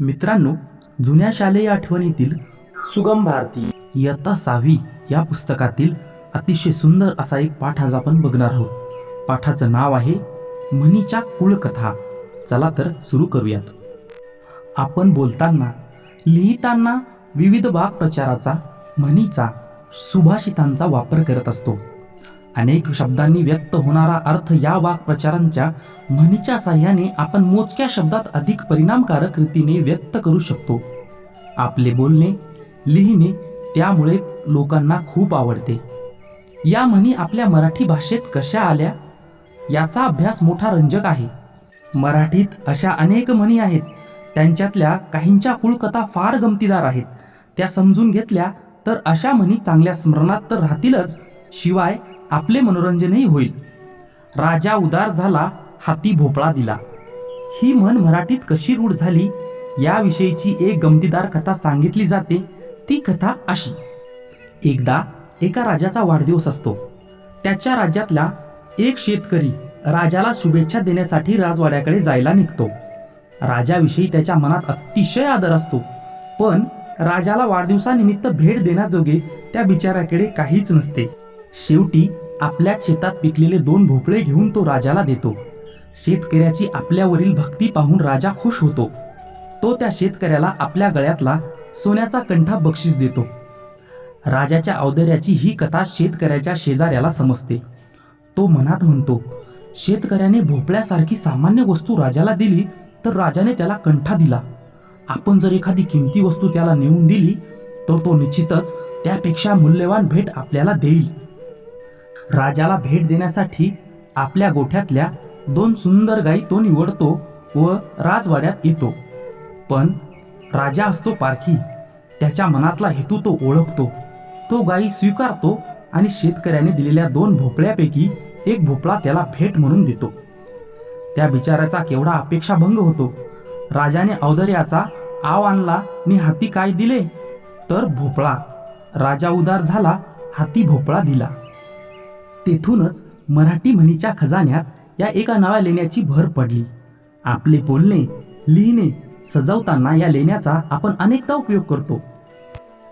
मित्रांनो जुन्या शालेय आठवणीतील सुगम भारती. इयत्ता सहावी या पुस्तकातील अतिशय सुंदर असा एक पाठ आज आपण बघणार आहोत. पाठाचं नाव आहे म्हणीच्या कुळकथा. चला तर सुरू करूयात. आपण बोलताना लिहिताना विविध वाक्प्रचाराचा म्हणीचा सुभाषितांचा वापर करत असतो. अनेक शब्दांनी व्यक्त होणारा अर्थ या वाक्प्रचारांच्या म्हणीच्या साह्याने आपण मोजक्या शब्दात अधिक परिणामकारक रीतीने व्यक्त करू शकतो. आपले बोलणे लिहिणे त्यामुळे लोकांना खूप आवडते. या म्हणी आपल्या मराठी भाषेत कशा आल्या? याचा अभ्यास मोठा रंजक आहे. मराठीत अशा अनेक म्हणी आहेत. त्यांच्यातल्या काहींच्या कुळकथा फार गमतीदार आहेत. त्या समजून घेतल्या तर अशा म्हणी चांगल्या स्मरणात तर राहतीलच. शिवाय आपले मनोरंजनही होईल. राजा उदार झाला हाती भोपळा दिला. ही म्हण मराठीत कशी रूढ झाली याविषयीची एक गमतीदार कथा सांगितली जाते ती कथा अशी. एकदा एका राजाचा वाढदिवस असतो. त्याच्या राज्यातला एक शेतकरी राजाला शुभेच्छा देण्यासाठी राजवाड्याकडे जायला निघतो. राजाविषयी त्याच्या मनात अतिशय आदर असतो. पण राजाला वाढदिवसानिमित्त भेट देण्याजोगे त्या बिचाऱ्याकडे काहीच नसते. शेवटी आपल्या शेतात पिकलेले दोन भोपळे घेऊन तो राजाला देतो. शेतकऱ्याची आपल्यावरील भक्ती पाहून राजा खुश होतो. तो त्या शेतकऱ्याला आपल्या गळ्यातला सोन्याचा कंठा बक्षीस देतो. राजाच्या औदर्याची ही कथा शेतकऱ्याच्या शेजाऱ्याला समजते. तो मनात म्हणतो शेतकऱ्याने भोपळ्यासारखी सामान्य वस्तू राजाला दिली तर राजाने त्याला कंठा दिला. आपण जर एखादी किमती वस्तू त्याला नेऊन दिली तर तो निश्चितच त्यापेक्षा मूल्यवान भेट आपल्याला देईल. राजाला भेट देण्यासाठी आपल्या गोठ्यातल्या दोन सुंदर गायी तो निवडतो व राजवाड्यात येतो. पण राजा असतो पारखी. त्याच्या मनातला हेतू तो ओळखतो. तो गायी स्वीकारतो आणि शेतकऱ्याने दिलेल्या दोन भोपळ्यापैकी एक भोपळा त्याला भेट म्हणून देतो. त्या बिचाऱ्याचा केवढा अपेक्षाभंग होतो. राजाने औदर्याचा आव आणला आणि हाती काय दिले? तर भोपळा राजा उदार झाला हाती भोपळा दिला. तेथूनच मराठी म्हणीच्या खजान्यात या एका नव्या लेण्याची भर पडली. आपले बोलणे लिहिणे सजवताना या लेण्याचा आपण अनेकदा उपयोग करतो.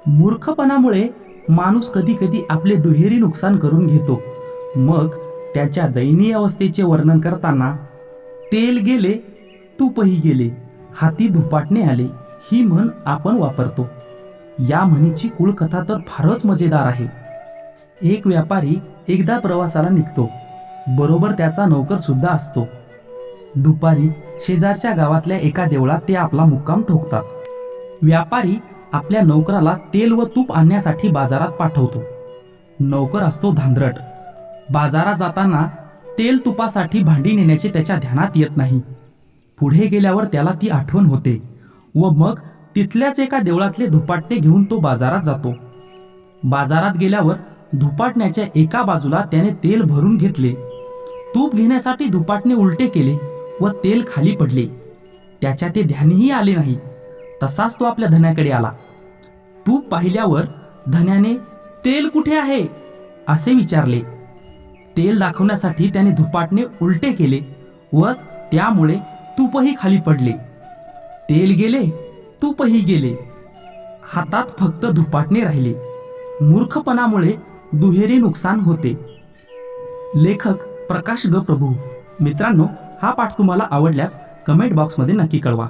मूर्खपणामुळे माणूस कधी कधी आपले दुहेरी नुकसान करून घेतो. मग त्याच्या दयनीय अवस्थेचे वर्णन करताना तेल गेले तूपही गेले हाती धुपाटणे आले ही म्हण आपण वापरतो. या म्हणीची कुळकथा तर फारच मजेदार आहे. एक व्यापारी एकदा प्रवासाला निघतो. बरोबर त्याचा नौकर सुद्धा असतो. दुपारी शेजारच्या गावातल्या एका देवळात ते आपला मुक्काम ठोकतात. व्यापारी आपल्या नौकराला तेल व तूप आणण्यासाठी बाजारात पाठवतो. नौकर असतो धांदरट. बाजारात जाताना तेल तुपासाठी भांडी नेण्याचे त्याच्या ध्यानात येत नाही. पुढे गेल्यावर त्याला ती आठवण होते व मग तिथल्याच एका देवळातले धुपाट्टे घेऊन तो बाजारात जातो. बाजारात गेल्यावर धुपाटण्याच्या एका बाजूला त्याने तेल भरून घेतले. तूप घेण्यासाठी धुपाटणे उलटे केले व तेल खाली पडले. त्याच्या ते ध्यानही आले नाही. तसाच तो आपल्या धन्याकडे आला. तूप पाहिल्यावर धन्याने तेल कुठे आहे? असे विचारले. तेल दाखवण्यासाठी त्याने धुपाटणे उलटे केले व त्यामुळे तूपही खाली पडले. तेल गेले तूपही गेले. हातात फक्त धुपाटणे राहिले. मूर्खपणामुळे दुहेरी नुकसान होते. लेखक प्रकाश ग प्रभू मित्रांनो हा पाठ तुम्हाला आवडल्यास कमेंट बॉक्समध्ये नक्की कळवा.